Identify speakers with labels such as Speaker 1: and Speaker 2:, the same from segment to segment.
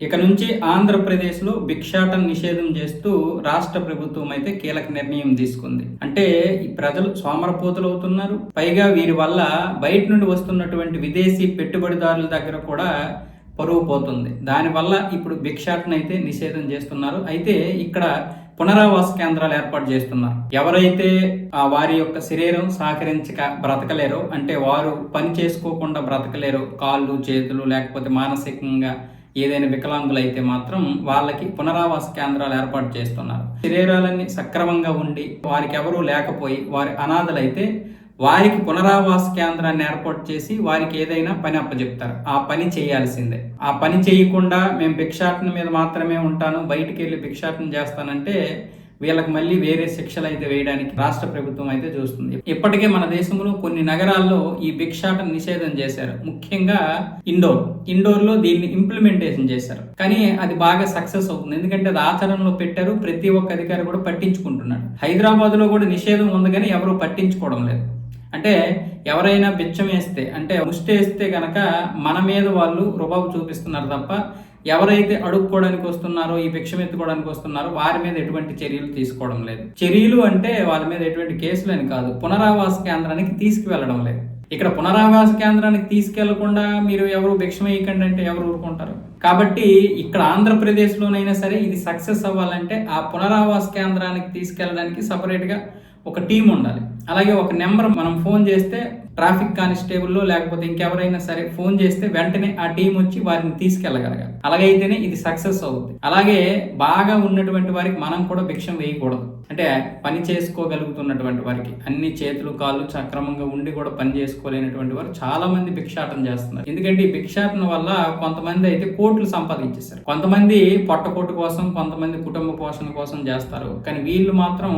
Speaker 1: ఇక నుంచి ఆంధ్రప్రదేశ్లో భిక్షాటన నిషేధం చేస్తూ రాష్ట్ర ప్రభుత్వం అయితే కీలక నిర్ణయం తీసుకుంది. అంటే ఈ ప్రజలు సోమరపోతులు అవుతున్నారు పైగా వీరి వల్ల బయట నుండి వస్తున్నటువంటి విదేశీ పెట్టుబడిదారుల దగ్గర కూడా పరువు పోతుంది. దానివల్ల ఇప్పుడు భిక్షాటన అయితే నిషేధం చేస్తున్నారు. అయితే ఇక్కడ పునరావాస కేంద్రాలు ఏర్పాటు చేస్తున్నారు. ఎవరైతే ఆ వారి యొక్క శరీరం సహకరించక బ్రతకలేరో అంటే వారు పని చేసుకోకుండా బ్రతకలేరో కాళ్ళు చేతులు లేకపోతే మానసికంగా ఏదైనా వికలాంగులు అయితే మాత్రం వాళ్ళకి పునరావాస కేంద్రాలు ఏర్పాటు చేస్తున్నారు. శరీరాలన్నీ సక్రమంగా ఉండి వారికి ఎవరూ లేకపోయి వారి అనాథలైతే వారికి పునరావాస కేంద్రాన్ని ఏర్పాటు చేసి వారికి ఏదైనా పని అప్పచెప్తారు ఆ పని చేయాల్సిందే. ఆ పని చేయకుండా మేము భిక్షాటన మీద మాత్రమే ఉంటాను బయటికి వెళ్ళి భిక్షాటన చేస్తానంటే వీళ్ళకి మళ్ళీ వేరే శిక్షలు అయితే వేయడానికి రాష్ట్ర ప్రభుత్వం అయితే చూస్తుంది. ఇప్పటికే మన దేశంలో కొన్ని నగరాల్లో ఈ భిక్షాటన నిషేధం చేశారు. ముఖ్యంగా ఇండోర్. ఇండోర్లో దీన్ని ఇంప్లిమెంటేషన్ చేశారు. కానీ అది బాగా సక్సెస్ అవుతుంది. ఎందుకంటే అది ఆచరణలో పెట్టారు. ప్రతి ఒక్క అధికారి కూడా పట్టించుకుంటున్నాడు. హైదరాబాద్లో కూడా నిషేధం ఉంది కానీ ఎవరు పట్టించుకోవడం లేదు. అంటే ఎవరైనా బిచ్చం వేస్తే అంటే ముష్టి వేస్తే కనుక మన మీద వాళ్ళు రుబాబు చూపిస్తున్నారు తప్ప ఎవరైతే అడుక్కోవడానికి వస్తున్నారో ఈ భిక్షం ఎత్తుకోవడానికి వస్తున్నారో వారి మీద ఎటువంటి చర్యలు తీసుకోవడం లేదు. చర్యలు అంటే వాళ్ళ మీద ఎటువంటి కేసులు అని కాదు. పునరావాస కేంద్రానికి తీసుకువెళ్ళడం లేదు. ఇక్కడ పునరావాస కేంద్రానికి తీసుకెళ్ళకుండా మీరు ఎవరు భిక్షం వేయకండి అంటే ఎవరు ఊరుకుంటారు? కాబట్టి ఇక్కడ ఆంధ్రప్రదేశ్లోనైనా సరే ఇది సక్సెస్ అవ్వాలంటే ఆ పునరావాస కేంద్రానికి తీసుకెళ్ళడానికి సపరేట్గా ఒక టీం ఉండాలి. అలాగే ఒక నెంబర్ మనం ఫోన్ చేస్తే ట్రాఫిక్ కానిస్టేబుల్లో లేకపోతే ఇంకెవరైనా సరే ఫోన్ చేస్తే వెంటనే ఆ టీం వచ్చి వారిని తీసుకెళ్ళగలగాలి. అలాగైతేనే ఇది సక్సెస్ అవుతుంది అలాగే బాగా ఉన్నటువంటి వారికి మనం కూడా భిక్షం వేయకూడదు. అంటే పని చేసుకోగలుగుతున్నటువంటి వారికి అన్ని చేతులు కాళ్ళు సక్రమంగా ఉండి కూడా పని చేసుకోలేనటువంటి వారు చాలా మంది భిక్షాటన చేస్తున్నారు. ఎందుకంటే ఈ భిక్షాటన వల్ల కొంతమంది అయితే కోట్లు సంపాదించేస్తారు కొంతమంది పొట్టకోటు కోసం కొంతమంది కుటుంబ పోషణ కోసం చేస్తారు. కానీ వీళ్ళు మాత్రం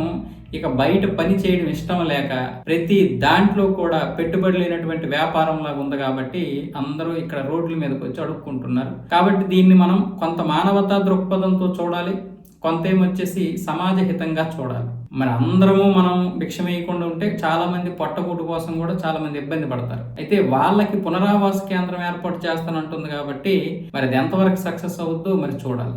Speaker 1: ఇక బయట పని చేయడం ఇష్టం లేక ప్రతి దాంట్లో కూడా పెట్టుబడి లేనటువంటి వ్యాపారం లాగా ఉంది కాబట్టి అందరూ ఇక్కడ రోడ్ల మీదకి వచ్చి అడుక్కుంటున్నారు. కాబట్టి దీన్ని మనం కొంత మానవతా దృక్పథంతో చూడాలి. కొంత ఏమొచ్చేసి సమాజ హితంగా చూడాలి. మరి అందరము మనం భిక్ష వేయకుండా ఉంటే చాలా మంది పొట్టకూటు కోసం కూడా చాలా మంది ఇబ్బంది పడతారు. అయితే వాళ్ళకి పునరావాస కేంద్రం ఏర్పాటు చేస్తానంటుంది కాబట్టి మరి అది ఎంతవరకు సక్సెస్ అవుద్దో మరి చూడాలి.